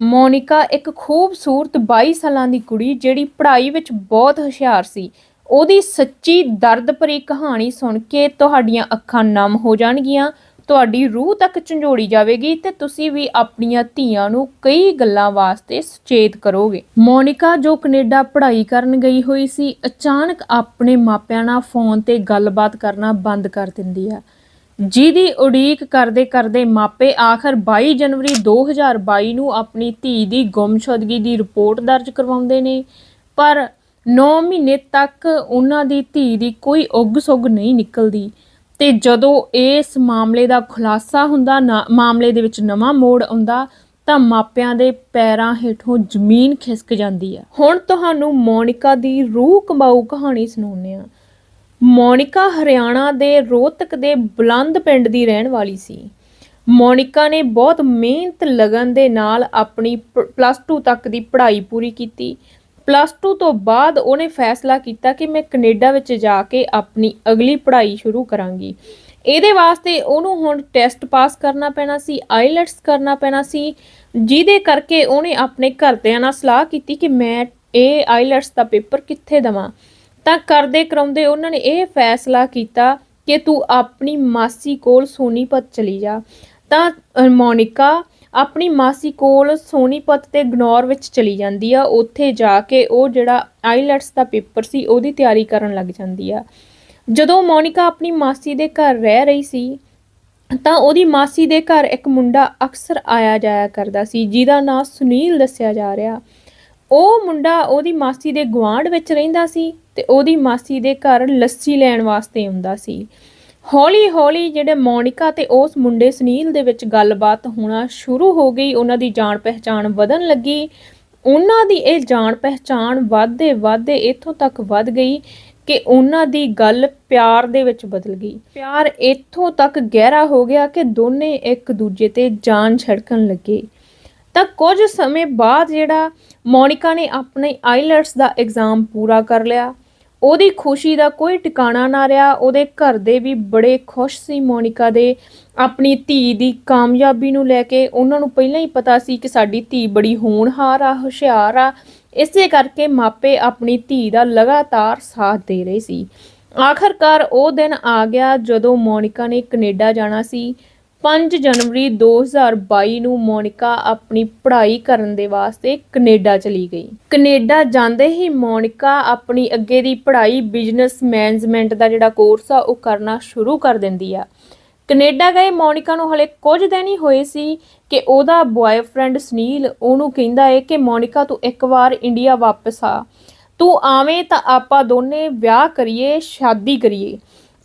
ਮੋਨਿਕਾ ਇੱਕ ਖੂਬਸੂਰਤ 22 ਸਾਲਾਂ ਦੀ ਕੁੜੀ ਜਿਹੜੀ ਪੜ੍ਹਾਈ ਵਿੱਚ ਬਹੁਤ ਹੁਸ਼ਿਆਰ ਸੀ। ਉਹਦੀ ਸੱਚੀ ਦਰਦ ਭਰੀ ਕਹਾਣੀ ਸੁਣ ਕੇ ਤੁਹਾਡੀਆਂ ਅੱਖਾਂ ਨਮ ਹੋ ਜਾਣਗੀਆਂ, ਤੁਹਾਡੀ ਰੂਹ ਤੱਕ ਝੰਜੋੜੀ ਜਾਵੇਗੀ ਤੇ ਤੁਸੀਂ ਵੀ ਆਪਣੀਆਂ ਧੀਆਂ ਨੂੰ ਕਈ ਗੱਲਾਂ ਵਾਸਤੇ ਸੁਚੇਤ ਕਰੋਗੇ। ਮੋਨਿਕਾ ਜੋ ਕੈਨੇਡਾ ਪੜ੍ਹਾਈ ਕਰਨ ਗਈ ਹੋਈ ਸੀ, ਅਚਾਨਕ ਆਪਣੇ ਮਾਪਿਆਂ ਨਾਲ ਫੋਨ ਤੇ ਗੱਲਬਾਤ ਕਰਨਾ ਬੰਦ ਕਰ ਦਿੰਦੀ ਹੈ। ਜਿਹਦੀ ਉਡੀਕ ਕਰਦੇ ਕਰਦੇ ਮਾਪੇ ਆਖਰ 22 ਜਨਵਰੀ 2022 ਨੂੰ ਆਪਣੀ ਧੀ ਦੀ ਗੁੰਮਸ਼ੁਦਗੀ ਦੀ ਰਿਪੋਰਟ ਦਰਜ ਕਰਵਾਉਂਦੇ ਨੇ। ਪਰ 9 ਮਹੀਨੇ ਤੱਕ ਉਹਨਾਂ ਦੀ ਧੀ ਦੀ ਕੋਈ ਉੱਗ ਸੁੱਗ ਨਹੀਂ ਨਿਕਲਦੀ ਤੇ ਜਦੋਂ ਇਸ ਮਾਮਲੇ ਦਾ ਖੁਲਾਸਾ ਹੁੰਦਾ, ਨਾ- ਮਾਮਲੇ ਦੇ ਵਿੱਚ ਨਵਾਂ ਮੋੜ ਆਉਂਦਾ, ਤਾਂ ਮਾਪਿਆਂ ਦੇ ਪੈਰਾਂ ਹੇਠੋਂ ਜ਼ਮੀਨ ਖਿਸਕ ਜਾਂਦੀ ਹੈ। ਹੁਣ ਤੁਹਾਨੂੰ ਮੋਨਿਕਾ ਦੀ ਰੂਹ ਕਮਾਊ ਕਹਾਣੀ ਸੁਣਾਉਂਦੇ ਆ ਮੋਨਿਕਾ ਹਰਿਆਣਾ ਦੇ ਰੋਹਤਕ ਦੇ ਬੁਲੰਦ ਪਿੰਡ ਦੀ ਰਹਿਣ ਵਾਲੀ ਸੀ। ਮੋਨਿਕਾ ਨੇ ਬਹੁਤ ਮਿਹਨਤ ਲਗਨ ਦੇ ਨਾਲ ਆਪਣੀ ਪਲੱਸ 2 ਤੱਕ ਦੀ ਪੜ੍ਹਾਈ ਪੂਰੀ ਕੀਤੀ। ਪਲੱਸ 2 ਤੋਂ ਬਾਅਦ ਉਹਨੇ ਫੈਸਲਾ ਕੀਤਾ ਕਿ ਮੈਂ ਕੈਨੇਡਾ ਵਿੱਚ ਜਾ ਕੇ ਆਪਣੀ ਅਗਲੀ ਪੜ੍ਹਾਈ ਸ਼ੁਰੂ ਕਰਾਂਗੀ। ਇਹਦੇ ਵਾਸਤੇ ਉਹਨੂੰ ਹੁਣ ਟੈਸਟ ਪਾਸ ਕਰਨਾ ਪੈਣਾ ਸੀ ਆਈਲੈਟਸ ਕਰਨਾ ਪੈਣਾ ਸੀ, ਜਿਹਦੇ ਕਰਕੇ ਉਹਨੇ ਆਪਣੇ ਘਰਦਿਆਂ ਨਾਲ ਸਲਾਹ ਕੀਤੀ ਕਿ ਮੈਂ ਇਹ ਆਈਲੈਟਸ ਦਾ ਪੇਪਰ ਕਿੱਥੇ ਦਵਾਂ। ਤਾਂ ਕਰਦੇ ਕਰਾਉਂਦੇ ਉਹਨਾਂ ਨੇ ਇਹ ਫੈਸਲਾ ਕੀਤਾ ਕਿ ਤੂੰ ਆਪਣੀ ਮਾਸੀ ਕੋਲ ਸੋਨੀਪਤ ਚਲੀ ਜਾ। ਤਾਂ ਅ, ਮੋਨਿਕਾ ਆਪਣੀ ਮਾਸੀ ਕੋਲ ਸੋਨੀਪਤ ਤੇ ਗਨੌਰ ਵਿੱਚ ਚਲੀ ਜਾਂਦੀ ਆ। ਉੱਥੇ ਜਾ ਕੇ ਉਹ ਜਿਹੜਾ ਆਈਲੈਟਸ ਦਾ ਪੇਪਰ ਸੀ ਉਹਦੀ ਤਿਆਰੀ ਕਰਨ ਲੱਗ ਜਾਂਦੀ ਆ। ਜਦੋਂ ਮੋਨਿਕਾ ਆਪਣੀ ਮਾਸੀ ਦੇ ਘਰ ਰਹਿ ਰਹੀ ਸੀ ਤਾਂ ਉਹਦੀ ਮਾਸੀ ਦੇ ਘਰ ਇੱਕ ਮੁੰਡਾ ਅਕਸਰ ਆਇਆ ਜਾਇਆ ਕਰਦਾ ਸੀ ਜਿਹਦਾ ਨਾਂ ਸੁਨੀਲ ਦੱਸਿਆ ਜਾ ਰਿਹਾ। ਉਹ ਮੁੰਡਾ ਉਹਦੀ ਮਾਸੀ ਦੇ ਗੁਆਂਢ ਵਿੱਚ ਰਹਿੰਦਾ ਸੀ। ਤੇ ਉਹਦੀ ਮਾਸੀ ਦੇ ਘਰ ਲੱਸੀ ਲੈਣ ਵਾਸਤੇ ਆਉਂਦਾ ਸੀ। ਹੌਲੀ ਹੌਲੀ ਜਿਹੜੇ ਮੋਨਿਕਾ ਤੇ ਉਸ ਮੁੰਡੇ ਸੁਨੀਲ ਦੇ ਵਿੱਚ ਗੱਲਬਾਤ ਹੋਣਾ ਸ਼ੁਰੂ ਹੋ ਗਈ, ਉਹਨਾਂ ਦੀ ਜਾਣ ਪਹਿਚਾਣ ਵਧਣ ਲੱਗੀ। ਉਹਨਾਂ ਦੀ ਇਹ ਜਾਣ ਪਹਿਚਾਣ ਵਧਦੇ ਵਧਦੇ ਇੱਥੋਂ ਤੱਕ ਵੱਧ ਗਈ ਕਿ ਉਹਨਾਂ ਦੀ ਗੱਲ ਪਿਆਰ ਦੇ ਵਿੱਚ ਬਦਲ ਗਈ। ਪਿਆਰ ਇੱਥੋਂ ਤੱਕ ਗਹਿਰਾ ਹੋ ਗਿਆ ਕਿ ਦੋਨੇ ਇੱਕ ਦੂਜੇ ਤੇ ਜਾਨ ਛੜਕਣ ਲੱਗੇ। ਤਾਂ ਕੁਝ ਸਮੇਂ ਬਾਅਦ ਜਿਹੜਾ ਮੋਨਿਕਾ ਨੇ ਆਪਣੇ ਆਈਲੈਟਸ ਦਾ ਐਗਜ਼ਾਮ ਪੂਰਾ ਕਰ ਲਿਆ। ਉਹਦੀ ਖੁਸ਼ੀ ਦਾ ਕੋਈ ਟਿਕਾਣਾ ਨਾ ਰਿਹਾ। ਉਹਦੇ ਘਰ ਦੇ ਵੀ ਬੜੇ ਖੁਸ਼ ਸੀ ਮੋਨਿਕਾ ਦੇ। ਆਪਣੀ ਧੀ ਦੀ ਕਾਮਯਾਬੀ ਨੂੰ ਲੈ ਕੇ ਉਹਨਾਂ ਨੂੰ ਪਹਿਲਾਂ ਹੀ ਪਤਾ ਸੀ ਕਿ ਸਾਡੀ ਧੀ ਬੜੀ ਹੋਣਹਾਰ ਆ, ਹੁਸ਼ਿਆਰ ਆ। ਇਸੇ ਕਰਕੇ ਮਾਪੇ ਆਪਣੀ ਧੀ ਦਾ ਲਗਾਤਾਰ ਸਾਥ ਦੇ ਰਹੇ ਸੀ। ਆਖਰਕਾਰ ਉਹ ਦਿਨ ਆ ਗਿਆ ਜਦੋਂ ਮੋਨਿਕਾ ਨੇ ਕੈਨੇਡਾ ਜਾਣਾ ਸੀ। 5 ਜਨਵਰੀ 2022 ਨੂੰ ਮੋਨਿਕਾ ਆਪਣੀ ਪੜ੍ਹਾਈ ਕਰਨ ਦੇ ਵਾਸਤੇ ਕੈਨੇਡਾ ਚਲੀ ਗਈ। ਕੈਨੇਡਾ ਜਾਂਦੇ ਹੀ ਮੋਨਿਕਾ ਆਪਣੀ ਅੱਗੇ ਦੀ ਪੜ੍ਹਾਈ ਬਿਜ਼ਨਸ ਮੈਨੇਜਮੈਂਟ ਦਾ ਜਿਹੜਾ ਕੋਰਸ ਆ, ਉਹ ਕਰਨਾ ਸ਼ੁਰੂ ਕਰ ਦਿੰਦੀ ਆ। ਕੈਨੇਡਾ ਗਏ, ਮੋਨਿਕਾ ਨੂੰ ਹਲੇ ਕੁਝ ਦਿਨ ਹੀ ਹੋਏ ਸੀ ਕਿ ਉਹਦਾ ਬॉयਫ੍ਰੈਂਡ ਸੁਨੀਲ ਉਹਨੂੰ ਕਹਿੰਦਾ ਹੈ ਕਿ ਮੋਨਿਕਾ ਤੂੰ ਇੱਕ ਵਾਰ ਇੰਡੀਆ ਵਾਪਸ ਆ। ਤੂੰ ਆਵੇਂ ਤਾਂ ਆਪਾਂ ਦੋਨੇ ਵਿਆਹ ਕਰੀਏ, ਸ਼ਾਦੀ ਕਰੀਏ।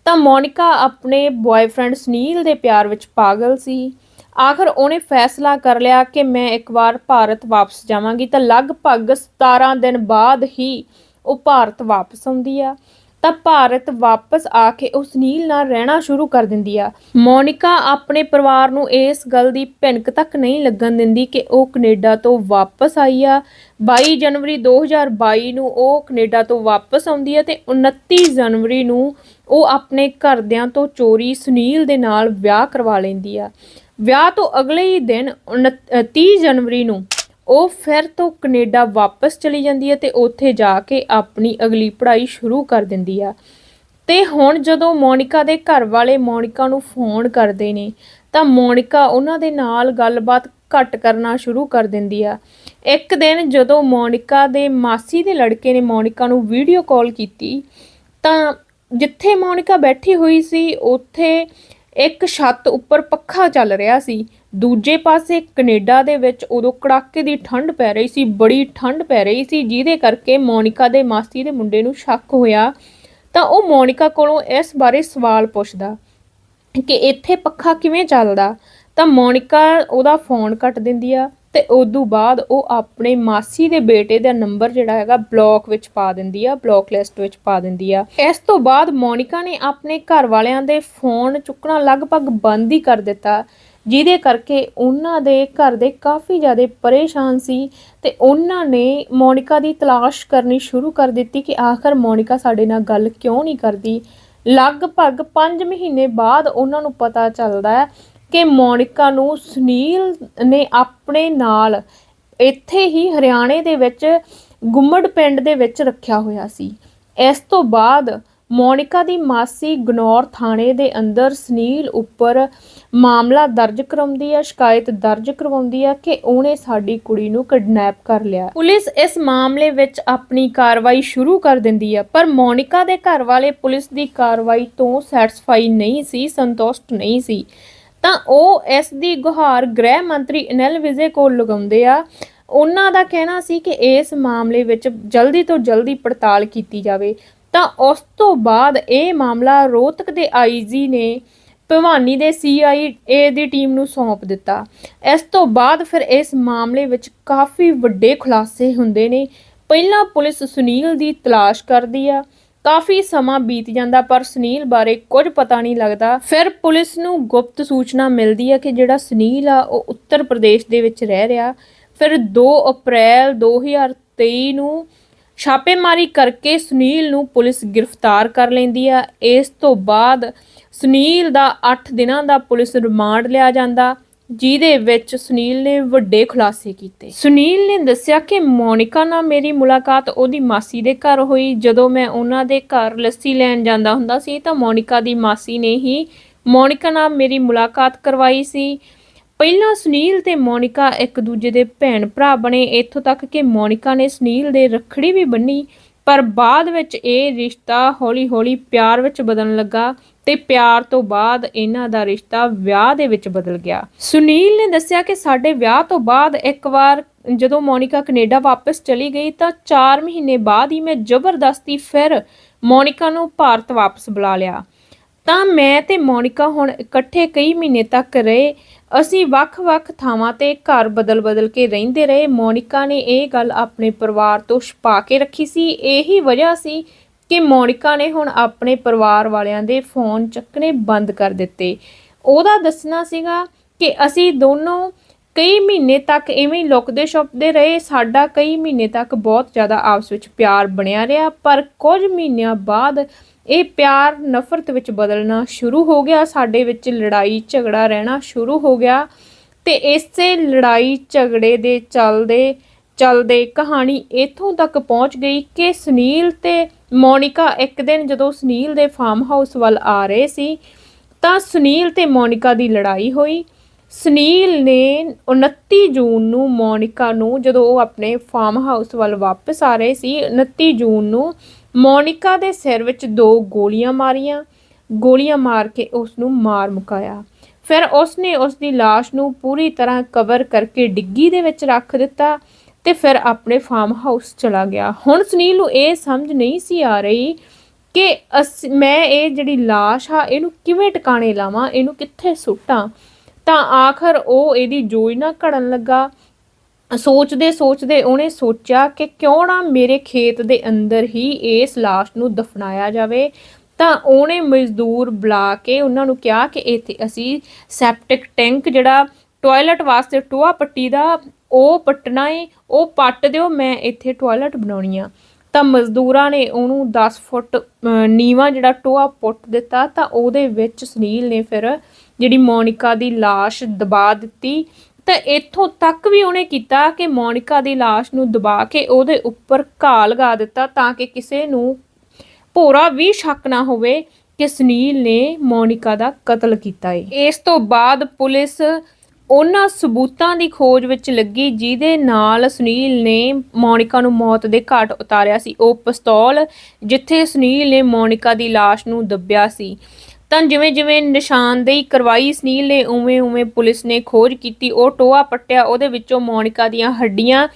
ਤਾਂ ਮੋਨਿਕਾ ਆਪਣੇ ਬॉयਫ੍ਰੈਂਡ ਸੁਨੀਲ ਦੇ ਪਿਆਰ ਵਿੱਚ ਪਾਗਲ ਸੀ। ਆਖਰ ਉਹਨੇ ਫੈਸਲਾ ਕਰ ਲਿਆ ਕਿ ਮੈਂ ਇੱਕ ਵਾਰ ਭਾਰਤ ਵਾਪਸ ਜਾਵਾਂਗੀ ਤਾਂ ਲਗਭਗ 17 ਦਿਨ ਬਾਅਦ ਹੀ ਉਹ ਭਾਰਤ ਵਾਪਸ ਆਉਂਦੀ ਆ। ਤਾਂ ਭਾਰਤ ਵਾਪਸ ਆ ਕੇ ਉਹ ਸੁਨੀਲ ਨਾਲ ਰਹਿਣਾ ਸ਼ੁਰੂ ਕਰ ਦਿੰਦੀ ਆ। ਮੋਨਿਕਾ ਆਪਣੇ ਪਰਿਵਾਰ ਨੂੰ ਇਸ ਗੱਲ ਦੀ ਭਿਣਕ ਤੱਕ ਨਹੀਂ ਲੱਗਣ ਦਿੰਦੀ ਕਿ ਉਹ ਕੈਨੇਡਾ ਤੋਂ ਵਾਪਸ ਆਈ ਆ। 22 ਜਨਵਰੀ 2022 ਨੂੰ ਉਹ ਕੈਨੇਡਾ ਤੋਂ ਵਾਪਸ ਆਉਂਦੀ ਆ ਤੇ 29 ਜਨਵਰੀ ਨੂੰ ਉਹ ਆਪਣੇ ਘਰਦਿਆਂ ਤੋਂ ਚੋਰੀ ਸੁਨੀਲ ਦੇ ਨਾਲ ਵਿਆਹ ਕਰਵਾ ਲੈਂਦੀ ਆ। ਵਿਆਹ ਤੋਂ ਅਗਲੇ ਹੀ ਦਿਨ 29 ਜਨਵਰੀ ਨੂੰ ਉਹ ਫਿਰ ਤੋਂ ਕੈਨੇਡਾ ਵਾਪਸ ਚਲੀ ਜਾਂਦੀ ਹੈ ਤੇ ਉੱਥੇ ਜਾ ਕੇ ਆਪਣੀ ਅਗਲੀ ਪੜ੍ਹਾਈ ਸ਼ੁਰੂ ਕਰ ਦਿੰਦੀ ਆ। ਤੇ ਹੁਣ ਜਦੋਂ ਮੋਨਿਕਾ ਦੇ ਘਰ ਵਾਲੇ ਮੋਨਿਕਾ ਨੂੰ ਫੋਨ ਕਰਦੇ ਨੇ, ਤਾਂ ਮੋਨਿਕਾ ਉਹਨਾਂ ਦੇ ਨਾਲ ਗੱਲਬਾਤ ਘੱਟ ਕਰਨਾ ਸ਼ੁਰੂ ਕਰ ਦਿੰਦੀ ਆ। ਇੱਕ ਦਿਨ ਜਦੋਂ ਮੋਨਿਕਾ ਦੇ ਮਾਸੀ ਦੇ ਲੜਕੇ ਨੇ ਮੋਨਿਕਾ ਨੂੰ ਵੀਡੀਓ ਕਾਲ ਕੀਤੀ, ਤਾਂ ਜਿੱਥੇ ਮੋਨਿਕਾ ਬੈਠੀ ਹੋਈ ਸੀ, ਉੱਥੇ ਇੱਕ ਛੱਤ ਉੱਪਰ ਪੱਖਾ ਚੱਲ ਰਿਹਾ ਸੀ। ਦੂਜੇ ਪਾਸੇ ਕੈਨੇਡਾ ਦੇ ਵਿੱਚ ਉਦੋਂ ਕੜਾਕੇ ਦੀ ਠੰਡ ਪੈ ਰਹੀ ਸੀ, ਬੜੀ ਠੰਡ ਪੈ ਰਹੀ ਸੀ, ਜਿਹਦੇ ਕਰਕੇ ਮੋਨਿਕਾ ਦੇ ਮਾਸੀ ਦੇ ਮੁੰਡੇ ਨੂੰ ਸ਼ੱਕ ਹੋਇਆ। ਤਾਂ ਉਹ ਮੋਨਿਕਾ ਕੋਲੋਂ ਇਸ ਬਾਰੇ ਸਵਾਲ ਪੁੱਛਦਾ ਕਿ ਇੱਥੇ ਪੱਖਾ ਕਿਵੇਂ ਚੱਲਦਾ? ਤਾਂ ਮੋਨਿਕਾ ਉਹਦਾ ਫੋਨ ਕੱਟ ਦਿੰਦੀ ਆ। ਤੇ ਉਦੋਂ ਬਾਅਦ ਉਹ ਆਪਣੇ ਮਾਸੀ ਦੇ ਬੇਟੇ ਦਾ ਨੰਬਰ ਜਿਹੜਾ ਹੈਗਾ ਬਲੌਕ ਵਿੱਚ ਪਾ ਦਿੰਦੀ ਆ, ਬਲੌਕ ਲਿਸਟ ਵਿੱਚ ਪਾ ਦਿੰਦੀ ਆ। ਇਸ ਤੋਂ ਬਾਅਦ ਮੋਨਿਕਾ ਨੇ ਆਪਣੇ ਘਰ ਵਾਲਿਆਂ ਦੇ ਫੋਨ ਚੁੱਕਣਾ ਲਗਭਗ ਬੰਦ ਹੀ ਕਰ ਦਿੱਤਾ, ਜਿਹਦੇ ਕਰਕੇ ਉਹਨਾਂ ਦੇ ਘਰ ਦੇ ਕਾਫੀ ਜ਼ਿਆਦਾ ਪਰੇਸ਼ਾਨ ਸੀ ਤੇ ਉਹਨਾਂ ਨੇ ਮੋਨਿਕਾ ਦੀ ਤਲਾਸ਼ ਕਰਨੀ ਸ਼ੁਰੂ ਕਰ ਦਿੱਤੀ ਕਿ ਆਖਰ ਮੋਨਿਕਾ ਸਾਡੇ ਨਾਲ ਗੱਲ ਕਿਉਂ ਨਹੀਂ ਕਰਦੀ। ਲਗਭਗ 5 ਮਹੀਨੇ ਬਾਅਦ ਉਹਨਾਂ ਨੂੰ ਪਤਾ ਚੱਲਦਾ ਹੈ ਕਿ ਮੋਨਿਕਾ ਨੂੰ ਸੁਨੀਲ ਨੇ ਆਪਣੇ ਨਾਲ ਇੱਥੇ ਹੀ ਹਰਿਆਣੇ ਦੇ ਵਿੱਚ ਗੁੰਮੜ ਪਿੰਡ ਦੇ ਵਿੱਚ ਰੱਖਿਆ ਹੋਇਆ ਸੀ। ਇਸ ਤੋਂ ਬਾਅਦ ਮੋਨਿਕਾ ਦੀ ਮਾਸੀ ਗਨੌਰ ਥਾਣੇ ਦੇ ਅੰਦਰ ਸੁਨੀਲ ਉੱਪਰ ਮਾਮਲਾ ਦਰਜ ਕਰਾਉਂਦੀ ਹੈ ਸ਼ਿਕਾਇਤ ਦਰਜ ਕਰਵਾਉਂਦੀ ਹੈ ਕਿ ਉਹਨੇ ਸਾਡੀ ਕੁੜੀ ਨੂੰ ਕਿਡਨੈਪ ਕਰ ਲਿਆ। ਪੁਲਿਸ ਇਸ ਮਾਮਲੇ ਵਿੱਚ ਆਪਣੀ ਕਾਰਵਾਈ ਸ਼ੁਰੂ ਕਰ ਦਿੰਦੀ ਹੈ ਪਰ ਮੋਨਿਕਾ ਦੇ ਘਰ ਵਾਲੇ ਪੁਲਿਸ ਦੀ ਕਾਰਵਾਈ ਤੋਂ ਸੈਟੀਸਫਾਈ ਨਹੀਂ ਸੀ, ਸੰਤੁਸ਼ਟ ਨਹੀਂ ਸੀ। ਤਾਂ ਉਹ ਇਸ ਦੀ ਗੁਹਾਰ ਗ੍ਰਹਿ ਮੰਤਰੀ ਅਨਿਲ ਵਿਜੇ ਕੋਲ ਲਗਾਉਂਦੇ ਆ। ਉਹਨਾਂ ਦਾ ਕਹਿਣਾ ਸੀ ਕਿ ਇਸ ਮਾਮਲੇ ਵਿੱਚ ਜਲਦੀ ਤੋਂ ਜਲਦੀ ਪੜਤਾਲ ਕੀਤੀ ਜਾਵੇ। ਤਾਂ ਉਸ ਤੋਂ ਬਾਅਦ ਇਹ ਮਾਮਲਾ ਰੋਹਤਕ ਦੇ ਆਈਜੀ ਨੇ ਭਵਾਨੀ ਦੇ ਸੀਆਈਏ ਦੀ ਟੀਮ ਨੂੰ ਸੌਂਪ ਦਿੱਤਾ। ਇਸ ਤੋਂ ਬਾਅਦ ਫਿਰ ਇਸ ਮਾਮਲੇ ਵਿੱਚ ਕਾਫੀ ਵੱਡੇ ਖੁਲਾਸੇ ਹੁੰਦੇ ਨੇ। ਪਹਿਲਾਂ ਪੁਲਿਸ ਸੁਨੀਲ ਦੀ ਤਲਾਸ਼ ਕਰਦੀ ਆ। ਕਾਫੀ ਸਮਾਂ ਬੀਤ ਜਾਂਦਾ, ਪਰ ਸੁਨੀਲ ਬਾਰੇ ਕੁਝ ਪਤਾ ਨਹੀਂ ਲੱਗਦਾ। ਫਿਰ ਪੁਲਿਸ ਨੂੰ ਗੁਪਤ ਸੂਚਨਾ ਮਿਲਦੀ ਹੈ ਕਿ ਜਿਹੜਾ ਸੁਨੀਲ ਆ, ਉਹ ਉੱਤਰ ਪ੍ਰਦੇਸ਼ ਦੇ ਵਿੱਚ ਰਹਿ ਰਿਹਾ। ਫਿਰ 2 ਅਪ੍ਰੈਲ 2023 ਨੂੰ ਛਾਪੇਮਾਰੀ ਕਰਕੇ ਸੁਨੀਲ ਨੂੰ ਪੁਲਿਸ ਗ੍ਰਿਫਤਾਰ ਕਰ ਲੈਂਦੀ ਆ। ਇਸ ਤੋਂ ਬਾਅਦ ਸੁਨੀਲ ਦਾ 8 ਦਿਨਾਂ ਦਾ ਪੁਲਿਸ ਰਿਮਾਂਡ ਲਿਆ ਜਾਂਦਾ। ਜਿਹਦੇ ਵਿੱਚ ਸੁਨੀਲ ਨੇ ਵੱਡੇ ਖੁਲਾਸੇ ਕੀਤੇ। ਸੁਨੀਲ ਨੇ ਦੱਸਿਆ ਕਿ ਮੋਨਿਕਾ ਨਾਲ ਮੇਰੀ ਮੁਲਾਕਾਤ ਉਹਦੀ ਮਾਸੀ ਦੇ ਘਰ ਹੋਈ। ਜਦੋਂ ਮੈਂ ਉਹਨਾਂ ਦੇ ਘਰ ਲੱਸੀ ਲੈਣ ਜਾਂਦਾ ਹੁੰਦਾ ਸੀ ਤਾਂ ਮੋਨਿਕਾ ਦੀ ਮਾਸੀ ਨੇ ਹੀ ਮੋਨਿਕਾ ਨਾਲ ਮੇਰੀ ਮੁਲਾਕਾਤ ਕਰਵਾਈ ਸੀ। ਪਹਿਲਾਂ ਸੁਨੀਲ ਤੇ ਮੋਨਿਕਾ ਇੱਕ ਦੂਜੇ ਦੇ ਭੈਣ ਭਰਾ ਬਣੇ। ਇੱਥੋਂ ਤੱਕ ਕਿ ਮੋਨਿਕਾ ਨੇ ਸੁਨੀਲ ਦੇ ਰੱਖੜੀ ਵੀ ਬੰਨੀ, ਪਰ ਬਾਅਦ ਵਿੱਚ ਇਹ ਰਿਸ਼ਤਾ ਹੌਲੀ-ਹੌਲੀ ਪਿਆਰ ਵਿੱਚ ਬਦਲਣ ਲੱਗਾ। ਤੇ ਪਿਆਰ ਤੋਂ ਬਾਅਦ ਇਹਨਾਂ ਦਾ ਰਿਸ਼ਤਾ ਵਿਆਹ ਦੇ ਵਿੱਚ ਬਦਲ ਗਿਆ। ਸੁਨੀਲ ਨੇ ਦੱਸਿਆ ਕਿ ਸਾਡੇ ਵਿਆਹ ਤੋਂ ਬਾਅਦ ਇੱਕ ਵਾਰ ਜਦੋਂ ਮੋਨਿਕਾ ਕੈਨੇਡਾ ਵਾਪਸ ਚਲੀ ਗਈ ਤਾਂ 4 ਮਹੀਨੇ ਬਾਅਦ ਹੀ ਮੈਂ ਜ਼ਬਰਦਸਤੀ ਫਿਰ ਮੋਨਿਕਾ ਨੂੰ ਭਾਰਤ ਵਾਪਸ ਬੁਲਾ ਲਿਆ। ਤਾਂ ਮੈਂ ਤੇ ਮੋਨਿਕਾ ਹੁਣ ਇਕੱਠੇ ਕਈ ਮਹੀਨੇ ਤੱਕ ਰਹੇ। ਅਸੀਂ ਵੱਖ-ਵੱਖ ਥਾਵਾਂ ਤੇ ਘਰ ਬਦਲ-ਬਦਲ ਕੇ ਰਹਿੰਦੇ ਰਹੇ। ਮੋਨਿਕਾ ਨੇ ਇਹ ਗੱਲ ਆਪਣੇ ਪਰਿਵਾਰ ਤੋਂ ਛੁਪਾ ਕੇ ਰੱਖੀ ਸੀ। ਇਹੀ ਵਜ੍ਹਾ ਸੀ ਕਿ ਮੋਨਿਕਾ ਨੇ ਹੁਣ ਆਪਣੇ ਪਰਿਵਾਰ ਵਾਲਿਆਂ ਦੇ ਫੋਨ ਚੱਕਣੇ ਬੰਦ ਕਰ ਦਿੱਤੇ। ਉਹਦਾ ਦੱਸਣਾ ਸੀਗਾ ਕਿ ਅਸੀਂ ਦੋਨੋਂ ਕਈ ਮਹੀਨੇ ਤੱਕ ਇਵੇਂ ਲੁਕਦੇ ਛੁਪਦੇ ਰਹੇ। ਸਾਡਾ ਕਈ ਮਹੀਨੇ ਤੱਕ ਬਹੁਤ ਜ਼ਿਆਦਾ ਆਪਸ ਵਿੱਚ ਪਿਆਰ ਬਣਿਆ ਰਿਹਾ, ਪਰ ਕੁਝ ਮਹੀਨਿਆਂ ਬਾਅਦ ਇਹ ਪਿਆਰ ਨਫ਼ਰਤ ਵਿੱਚ ਬਦਲਣਾ ਸ਼ੁਰੂ ਹੋ ਗਿਆ। ਸਾਡੇ ਵਿੱਚ ਲੜਾਈ ਝਗੜਾ ਰਹਿਣਾ ਸ਼ੁਰੂ ਹੋ ਗਿਆ ਤੇ ਇਸੇ ਲੜਾਈ ਝਗੜੇ ਦੇ ਚੱਲਦੇ ਚੱਲਦੇ ਕਹਾਣੀ ਇੱਥੋਂ ਤੱਕ ਪਹੁੰਚ ਗਈ ਕਿ ਸੁਨੀਲ ਤੇ ਮੋਨਿਕਾ ਇੱਕ ਦਿਨ ਜਦੋਂ ਸੁਨੀਲ ਦੇ ਫਾਰਮ ਹਾਊਸ ਵੱਲ ਆ ਰਹੇ ਸੀ, ਤਾਂ ਸੁਨੀਲ ਤੇ ਮੋਨਿਕਾ ਦੀ ਲੜਾਈ ਹੋਈ। ਸੁਨੀਲ ਨੇ 29 ਜੂਨ ਨੂੰ ਮੋਨਿਕਾ ਨੂੰ ਜਦੋਂ ਉਹ ਆਪਣੇ ਫਾਰਮ ਹਾਊਸ ਵੱਲ ਵਾਪਸ ਆ ਰਹੇ ਸੀ 29 ਜੂਨ ਨੂੰ ਮੋਨਿਕਾ ਦੇ ਸਿਰ ਵਿੱਚ ਦੋ ਗੋਲੀਆਂ ਮਾਰੀਆਂ। ਗੋਲੀਆਂ ਮਾਰ ਕੇ ਉਸ ਨੂੰ ਮਾਰ ਮੁਕਾਇਆ। ਫਿਰ ਉਸ ਨੇ ਉਸ ਦੀ ਲਾਸ਼ ਨੂੰ ਪੂਰੀ ਤਰ੍ਹਾਂ ਕਵਰ ਕਰਕੇ ਡਿੱਗੀ ਦੇ ਵਿੱਚ ਰੱਖ ਦਿੱਤਾ। ਤੇ ਫਿਰ ਆਪਣੇ ਫਾਰਮ ਹਾਊਸ ਚਲਾ ਗਿਆ। ਹੁਣ ਸੁਨੀਲ ਨੂੰ ਇਹ ਸਮਝ ਨਹੀਂ ਸੀ ਆ ਰਹੀ ਕਿ ਅਸ- ਮੈਂ ਇਹ ਜਿਹੜੀ ਲਾਸ਼ ਆ, ਇਹਨੂੰ ਕਿਵੇਂ ਟਿਕਾਣੇ ਲਾਵਾਂ, ਇਹਨੂੰ ਕਿੱਥੇ ਸੁੱਟਾਂ? ਤਾਂ ਆਖਰ ਉਹ ਇਹਦੀ ਯੋਜਨਾ ਘੜਨ ਲੱਗਾ। ਸੋਚਦੇ ਸੋਚਦੇ ਉਹਨੇ ਸੋਚਿਆ ਕਿ ਕਿਉਂ ਨਾ ਮੇਰੇ ਖੇਤ ਦੇ ਅੰਦਰ ਹੀ ਇਸ ਲਾਸ਼ ਨੂੰ ਦਫਨਾਇਆ ਜਾਵੇ। ਤਾਂ ਉਹਨੇ ਮਜ਼ਦੂਰ ਬੁਲਾ ਕੇ ਉਹਨਾਂ ਨੂੰ ਕਿਹਾ ਕਿ ਇੱਥੇ ਅਸੀਂ ਸੈਪਟਿਕ ਟੈਂਕ ਜਿਹੜਾ ਟਾਇਲਟ ਵਾਸਤੇ ਟੋਆ ਪੱਟੀ ਦਾ ਉਹ ਪੱਟਣਾ ਏ ਉਹ ਪੱਟ ਦਿਓ ਮੈਂ ਇੱਥੇ ਟਾਇਲਟ ਬਣਾਉਣੀ ਆ। ਤਾਂ ਮਜ਼ਦੂਰਾਂ ਨੇ ਉਹਨੂੰ 10 ਫੁੱਟ ਅਹ, ਨੀਵਾਂ ਜਿਹੜਾ ਟੋਆ ਪੁੱਟ ਦਿੱਤਾ ਤਾਂ ਉਹਦੇ ਵਿੱਚ ਸੁਨੀਲ ਨੇ ਫਿਰ ਜਿਹੜੀ ਮੋਨਿਕਾ ਦੀ ਲਾਸ਼ ਦਬਾ ਦਿੱਤੀ। ਤਾਂ ਇੱਥੋਂ ਤੱਕ ਵੀ ਉਹਨੇ ਕੀਤਾ ਕਿ ਮੋਨਿਕਾ ਦੀ ਲਾਸ਼ ਨੂੰ ਦਬਾ ਕੇ ਉਹਦੇ ਉੱਪਰ ਘਾਹ ਲਗਾ ਦਿੱਤਾ ਤਾਂ ਕਿ ਕਿਸੇ ਨੂੰ ਭੋਰਾ ਵੀ ਸ਼ੱਕ ਨਾ ਹੋਵੇ ਕਿ ਸੁਨੀਲ ਨੇ ਮੋਨਿਕਾ ਦਾ ਕਤਲ ਕੀਤਾ ਹੈ ਇਸ ਤੋਂ ਬਾਅਦ ਪੁਲਿਸ ਉਹਨਾਂ ਸਬੂਤਾਂ ਦੀ ਖੋਜ ਵਿੱਚ ਲੱਗੀ, ਜਿਹਦੇ ਨਾਲ ਸੁਨੀਲ ਨੇ ਮੋਨਿਕਾ ਨੂੰ ਮੌਤ ਦੇ ਘਾਟ ਉਤਾਰਿਆ ਸੀ। ਉਹ ਪਿਸਤੌਲ ਜਿੱਥੇ ਸੁਨੀਲ ਨੇ ਮੋਨਿਕਾ ਦੀ ਲਾਸ਼ ਨੂੰ ਦੱਬਿਆ ਸੀ। ਤਾਂ ਜਿਵੇਂ ਜਿਵੇਂ ਨਿਸ਼ਾਨਦੇਹੀ ਕਰਵਾਈ ਸੁਨੀਲ ਨੇ ਉਵੇਂ ਉਵੇਂ ਪੁਲਿਸ ਨੇ ਖੋਜ ਕੀਤੀ। ਉਹ ਟੋਆ ਪੱਟਿਆ, ਉਹਦੇ ਵਿੱਚੋਂ ਮੋਨਿਕਾ ਦੀਆਂ ਹੱਡੀਆਂ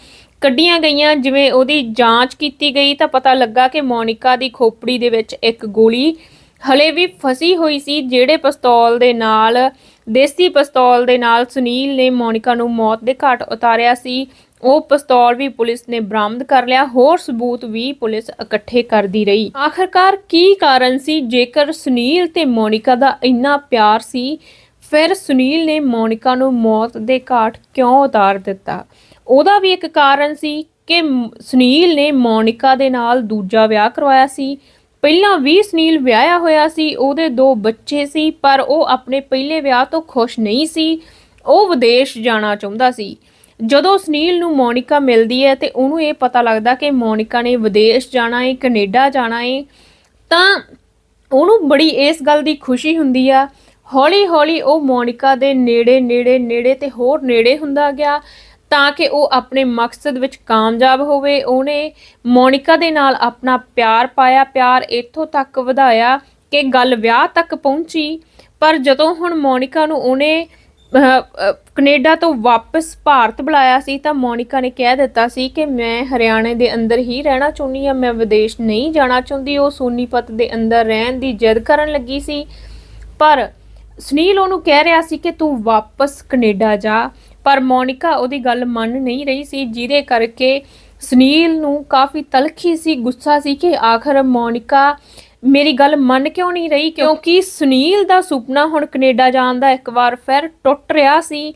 ਕੱਢੀਆਂ ਗਈਆਂ। ਜਿਵੇਂ ਉਹਦੀ ਜਾਂਚ ਕੀਤੀ ਗਈ, ਤਾਂ ਪਤਾ ਲੱਗਾ ਕਿ ਮੋਨਿਕਾ ਦੀ ਖੋਪੜੀ ਦੇ ਵਿੱਚ ਇੱਕ ਗੋਲੀ ਹਲੇ ਵੀ ਫਸੀ ਹੋਈ ਸੀ ਜਿਹੜੇ ਪਿਸਤੌਲ ਦੇ ਨਾਲ, ਦੇਸੀ ਪਿਸਤੌਲ ਦੇ ਨਾਲ ਸੁਨੀਲ ਨੇ ਮੋਨਿਕਾ ਨੂੰ ਮੌਤ ਦੇ ਘਾਟ ਉਤਾਰਿਆ ਸੀ। ਉਹ ਪਿਸਤੌਲ ਵੀ ਪੁਲਿਸ ਨੇ ਬਰਾਮਦ ਕਰ ਲਿਆ, ਹੋਰ ਸਬੂਤ ਵੀ ਪੁਲਿਸ ਇਕੱਠੇ ਕਰਦੀ ਰਹੀ। ਆਖਰਕਾਰ ਕੀ ਕਾਰਨ ਸੀ? ਜੇਕਰ ਸੁਨੀਲ ਤੇ ਮੋਨਿਕਾ ਦਾ ਇੰਨਾ ਪਿਆਰ ਸੀ, ਫਿਰ ਸੁਨੀਲ ਨੇ ਮੋਨਿਕਾ ਨੂੰ ਮੌਤ ਦੇ ਘਾਟ ਕਿਉਂ ਉਤਾਰ ਦਿੱਤਾ? ਉਹਦਾ ਵੀ ਇੱਕ ਕਾਰਨ ਸੀ ਕਿ ਸੁਨੀਲ ਨੇ ਮੋਨਿਕਾ ਦੇ ਨਾਲ ਦੂਜਾ ਵਿਆਹ ਕਰਵਾਇਆ ਸੀ। ਪਹਿਲਾਂ ਵੀ ਸੁਨੀਲ ਵਿਆਹਿਆ ਹੋਇਆ ਸੀ, ਉਹਦੇ ਦੋ ਬੱਚੇ ਸੀ, ਪਰ ਉਹ ਆਪਣੇ ਪਹਿਲੇ ਵਿਆਹ ਤੋਂ ਖੁਸ਼ ਨਹੀਂ ਸੀ। ਉਹ ਵਿਦੇਸ਼ ਜਾਣਾ ਚਾਹੁੰਦਾ ਸੀ। ਜਦੋਂ ਸੁਨੀਲ ਨੂੰ ਮੋਨਿਕਾ ਮਿਲਦੀ ਹੈ ਤੇ ਉਹਨੂੰ ਇਹ ਪਤਾ ਲੱਗਦਾ ਕਿ ਮੋਨਿਕਾ ਨੇ ਵਿਦੇਸ਼ ਜਾਣਾ ਹੈ ਕੈਨੇਡਾ ਜਾਣਾ ਹੈ ਤਾਂ ਉਹਨੂੰ ਬੜੀ ਇਸ ਗੱਲ ਦੀ ਖੁਸ਼ੀ ਹੁੰਦੀ ਆ। ਹੌਲੀ ਹੌਲੀ ਉਹ ਮੋਨਿਕਾ ਦੇ ਨੇੜੇ ਨੇੜੇ ਨੇੜੇ ਤੇ ਹੋਰ ਨੇੜੇ ਹੁੰਦਾ ਗਿਆ। ਤਾਂ ਕਿ ਉਹ ਆਪਣੇ ਮਕਸਦ ਵਿੱਚ ਕਾਮਯਾਬ ਹੋਵੇ। ਉਹਨੇ ਮੋਨਿਕਾ ਦੇ ਨਾਲ ਆਪਣਾ ਪਿਆਰ ਪਾਇਆ। ਪਿਆਰ ਇੱਥੋਂ ਤੱਕ ਵਧਾਇਆ ਕਿ ਗੱਲ ਵਿਆਹ ਤੱਕ ਪਹੁੰਚੀ। ਪਰ ਜਦੋਂ ਹੁਣ ਮੋਨਿਕਾ ਨੂੰ ਉਹਨੇ ਅਹ, ਕੈਨੇਡਾ ਤੋਂ ਵਾਪਸ ਭਾਰਤ ਬੁਲਾਇਆ ਸੀ ਤਾਂ ਮੋਨਿਕਾ ਨੇ ਕਹਿ ਦਿੱਤਾ ਸੀ ਕਿ ਮੈਂ ਹਰਿਆਣੇ ਦੇ ਅੰਦਰ ਹੀ ਰਹਿਣਾ ਚਾਹੁੰਦੀ ਹਾਂ। ਮੈਂ ਵਿਦੇਸ਼ ਨਹੀਂ ਜਾਣਾ ਚਾਹੁੰਦੀ। ਉਹ ਸੋਨੀਪਤ ਦੇ ਅੰਦਰ ਰਹਿਣ ਦੀ ਜਿੱਦ ਕਰਨ ਲੱਗੀ ਸੀ। ਪਰ ਸੁਨੀਲ ਉਹਨੂੰ ਕਹਿ ਰਿਹਾ ਸੀ ਕਿ ਤੂੰ ਵਾਪਸ ਕੈਨੇਡਾ ਜਾ। ਪਰ ਮੋਨਿਕਾ ਉਹਦੀ ਗੱਲ ਮੰਨ ਨਹੀਂ ਰਹੀ ਸੀ, ਜਿਹਦੇ ਕਰਕੇ ਸੁਨੀਲ ਨੂੰ ਕਾਫੀ ਤਲਖੀ ਸੀ, ਗੁੱਸਾ ਸੀ ਕਿ ਆਖਰ ਮੋਨਿਕਾ ਮੇਰੀ ਗੱਲ ਮੰਨ ਕਿਉਂ ਨਹੀਂ ਰਹੀ? ਕਿਉਂਕਿ ਸੁਨੀਲ ਦਾ ਸੁਪਨਾ ਹੁਣ ਕੈਨੇਡਾ ਜਾਣ ਦਾ ਇੱਕ ਵਾਰ ਫਿਰ ਟੁੱਟ ਰਿਹਾ ਸੀ।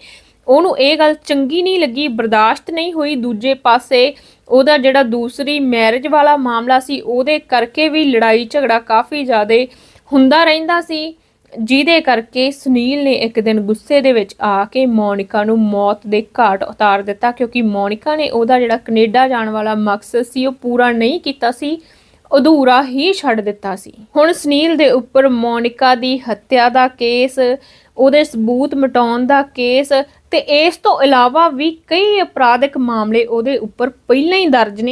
ਉਹਨੂੰ ਇਹ ਗੱਲ ਚੰਗੀ ਨਹੀਂ ਲੱਗੀ, ਬਰਦਾਸ਼ਤ ਨਹੀਂ ਹੋਈ। ਦੂਜੇ ਪਾਸੇ ਉਹਦਾ ਜਿਹੜਾ ਦੂਸਰੀ ਮੈਰਿਜ ਵਾਲਾ ਮਾਮਲਾ ਸੀ, ਉਹਦੇ ਕਰਕੇ ਵੀ ਲੜਾਈ ਝਗੜਾ ਕਾਫੀ ਜ਼ਿਆਦਾ ਹੁੰਦਾ ਰਹਿੰਦਾ ਸੀ। ਜਿਹਦੇ ਕਰਕੇ ਸੁਨੀਲ ਨੇ ਇੱਕ ਦਿਨ ਗੁੱਸੇ ਦੇ ਵਿੱਚ ਆ ਕੇ ਮੋਨਿਕਾ ਨੂੰ ਮੌਤ ਦੇ ਘਾਟ ਉਤਾਰ ਦਿੱਤਾ, ਕਿਉਂਕਿ ਮੋਨਿਕਾ ਨੇ ਉਹਦਾ ਜਿਹੜਾ ਕੈਨੇਡਾ ਜਾਣ ਵਾਲਾ ਮਕਸਦ ਸੀ, ਉਹ ਪੂਰਾ ਨਹੀਂ ਕੀਤਾ ਸੀ, ਅਧੂਰਾ ਹੀ ਛੱਡ ਦਿੱਤਾ ਸੀ। ਹੁਣ ਸੁਨੀਲ ਦੇ ਉੱਪਰ ਮੋਨਿਕਾ ਦੀ ਹੱਤਿਆ ਦਾ ਕੇਸ, ਉਹਦੇ ਸਬੂਤ ਮਿਟਾਉਣ ਦਾ ਕੇਸ ਤੇ ਇਸ ਤੋਂ ਇਲਾਵਾ ਵੀ ਕਈ ਅਪਰਾਧਿਕ ਮਾਮਲੇ ਉਹਦੇ ਉੱਪਰ ਪਹਿਲਾਂ ਹੀ ਦਰਜ ਨੇ।